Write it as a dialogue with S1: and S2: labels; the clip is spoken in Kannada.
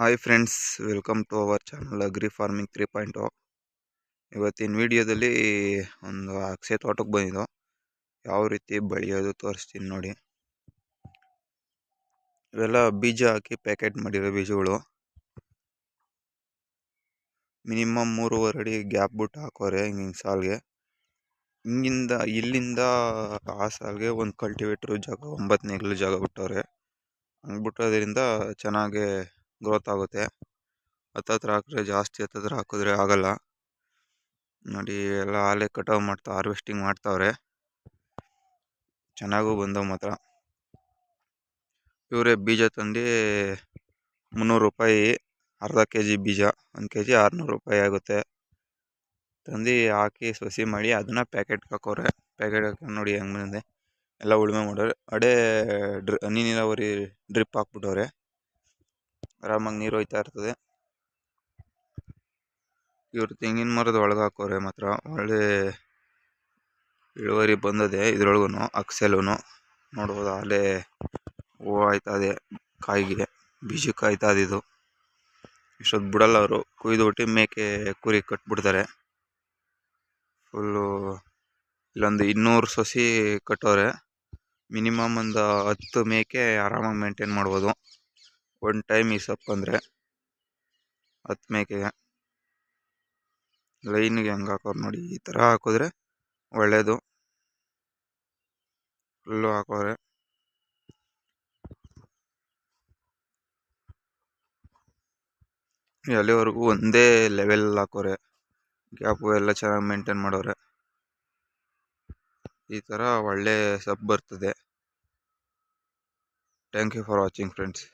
S1: Hi friends welcome to our channel agri farming three point ಇವತ್ತಿನ ವಿಡಿಯೋದಲ್ಲಿ ಒಂದು ಅಕ್ಷಯ ತೋಟಕ್ಕೆ ಬಂದಿದ್ದು. ಯಾವ ರೀತಿ ಬೆಳೆಯೋದು ತೋರಿಸ್ತೀನಿ ನೋಡಿ. ಇವೆಲ್ಲ ಬೀಜ ಹಾಕಿ ಪ್ಯಾಕೆಟ್ ಮಾಡಿರೋ ಬೀಜಗಳು. ಮಿನಿಮಮ್ ಮೂರುವರೆ ಅಡಿ ಗ್ಯಾಪ್ ಬಿಟ್ಟು ಹಾಕೋರೆ ಹಿಂಗಿಂಗೆ ಸಾಲ್ಗೆ. ಹಿಂಗಿಂದ, ಇಲ್ಲಿಂದ ಆ ಸಾಲ್ಗೆ ಒಂದು ಕಲ್ಟಿವೇಟ್ರ್ ಜಾಗ, ಒಂಬತ್ತು ನೇಗ್ಲು ಜಾಗ ಬಿಟ್ಟವ್ರೆ. ಹಂಗೆ ಬಿಟ್ಟೋದ್ರಿಂದ ಚೆನ್ನಾಗಿ ಗ್ರೋತ್ ಆಗುತ್ತೆ ಹತ್ತತ್ರ ಹಾಕಿದ್ರೆ ಜಾಸ್ತಿ, ಹತ್ತತ್ರ ಹಾಕಿದ್ರೆ ಆಗಲ್ಲ. ನೋಡಿ, ಎಲ್ಲ ಆಲೆ ಕಟಾವು ಮಾಡ್ತಾ, ಹಾರ್ವೆಸ್ಟಿಂಗ್ ಮಾಡ್ತಾವ್ರೆ. ಚೆನ್ನಾಗೂ ಬಂದವು ಮಾತ್ರ. ಇವರೇ ಬೀಜ ತಂದು ಮುನ್ನೂರು ರೂಪಾಯಿ, ಅರ್ಧ ಕೆ ಜಿ ಬೀಜ, ಒಂದು ಕೆ ಜಿ ಆರುನೂರು ರೂಪಾಯಿ ಆಗುತ್ತೆ. ತಂದು ಹಾಕಿ ಸಸಿ ಮಾಡಿ ಅದನ್ನು ಪ್ಯಾಕೆಟ್ಗೆ ಹಾಕೋರೆ ಪ್ಯಾಕೆಟ್ ಹಾಕೊಂಡು ನೋಡಿ ಹೆಂಗೆ ಬಂದಿದೆ. ಎಲ್ಲ ಉಳುಮೆ ಮಾಡೋರೆ ಅಡೇ ಡ್ರಿ, ಹನಿ ನೀರಾವರಿ ಡ್ರಿಪ್ ಹಾಕ್ಬಿಟ್ಟವ್ರೆ. ಆರಾಮಾಗಿ ನೀರು ಹೋಯ್ತಾ ಇರ್ತದೆ. ಇವರು ತೆಂಗಿನ ಮರದ ಒಳಗೆ ಹಾಕೋರೆ ಮಾತ್ರ. ಒಳ್ಳೆ ಇಳುವರಿ ಬಂದದೆ ಇದ್ರೊಳಗೂ ಅಕ್ಸೆಲೂ ನೋಡ್ಬೋದು ಅಲ್ಲೇ ಹೂವು ಇದೆ ಕಾಯಿಗೆ ಬೀಜಕ್ಕೆ ಆಯ್ತಾ ಇದು ಇಷ್ಟೊತ್ತು ಬಿಡಲ್ಲ ಅವರು. ಕುಯ್ದು ಬಿಟ್ಟು ಮೇಕೆ ಕುರಿ ಕಟ್ಬಿಡ್ತಾರೆ. ಫುಲ್ಲು ಇಲ್ಲೊಂದು ಇನ್ನೂರು ಸಸಿ ಕಟ್ಟೋರೆ. ಮಿನಿಮಮ್ ಒಂದು ಹತ್ತು ಮೇಕೆ ಆರಾಮಾಗಿ ಮೇಂಟೈನ್ ಮಾಡ್ಬೋದು. ಒನ್ ಟೈಮ್ ಅಂದರೆ ಹತ್ತು ಮೇಕೆಗೆ ಲೈನಿಗೆ ಹೆಂಗೆ ಹಾಕೋರು ನೋಡಿ, ಈ ಥರ ಹಾಕಿದ್ರೆ ಒಳ್ಳೆಯದು ಫುಲ್ಲು ಹಾಕೋರೆ. ಎಲ್ಲಿವರೆಗೂ ಒಂದೇ ಲೆವೆಲ್ ಹಾಕೋರೆ. ಗ್ಯಾಪು ಎಲ್ಲ ಚೆನ್ನಾಗಿ ಮೇಂಟೈನ್ ಮಾಡೋರೆ. ಈ ಥರ ಒಳ್ಳೆ ಸಬ್ ಬರ್ತದೆ. Thank you for watching friends